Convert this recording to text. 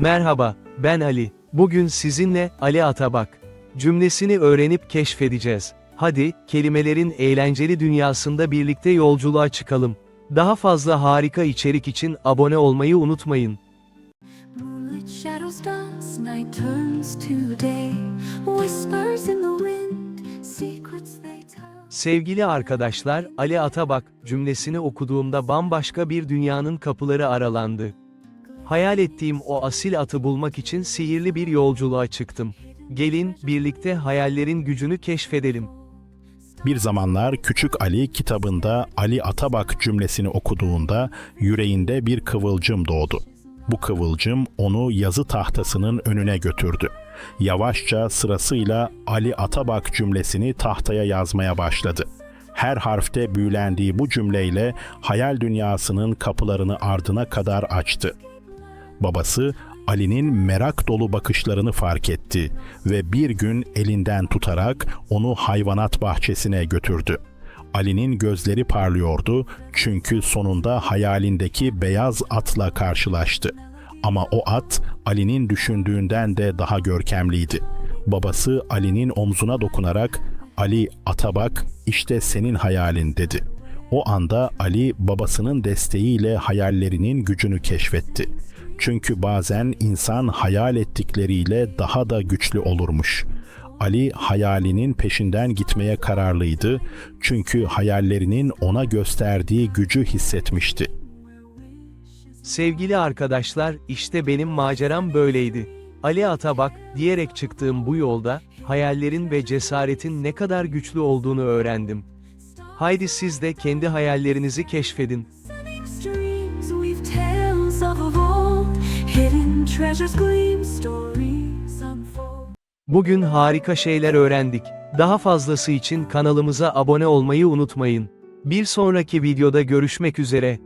Merhaba, ben Ali. Bugün sizinle Ali Atabak cümlesini öğrenip keşfedeceğiz. Hadi, kelimelerin eğlenceli dünyasında birlikte yolculuğa çıkalım. Daha fazla harika içerik için abone olmayı unutmayın. Sevgili arkadaşlar, Ali Atabak cümlesini okuduğumda bambaşka bir dünyanın kapıları aralandı. Hayal ettiğim o asil atı bulmak için sihirli bir yolculuğa çıktım. Gelin, birlikte hayallerin gücünü keşfedelim. Bir zamanlar küçük Ali kitabında Ali Atabak cümlesini okuduğunda yüreğinde bir kıvılcım doğdu. Bu kıvılcım onu yazı tahtasının önüne götürdü. Yavaşça sırasıyla Ali Atabak cümlesini tahtaya yazmaya başladı. Her harfte büyülendiği bu cümleyle hayal dünyasının kapılarını ardına kadar açtı. Babası Ali'nin merak dolu bakışlarını fark etti ve bir gün elinden tutarak onu hayvanat bahçesine götürdü. Ali'nin gözleri parlıyordu çünkü sonunda hayalindeki beyaz atla karşılaştı. Ama o at Ali'nin düşündüğünden de daha görkemliydi. Babası Ali'nin omzuna dokunarak "Ali ata bak, işte senin hayalin." dedi. O anda Ali babasının desteğiyle hayallerinin gücünü keşfetti. Çünkü bazen insan hayal ettikleriyle daha da güçlü olurmuş. Ali hayalinin peşinden gitmeye kararlıydı çünkü hayallerinin ona gösterdiği gücü hissetmişti. Sevgili arkadaşlar, işte benim maceram böyleydi. Ali Atabak, diyerek çıktığım bu yolda, hayallerin ve cesaretin ne kadar güçlü olduğunu öğrendim. Haydi siz de kendi hayallerinizi keşfedin. Bugün harika şeyler öğrendik. Daha fazlası için kanalımıza abone olmayı unutmayın. Bir sonraki videoda görüşmek üzere.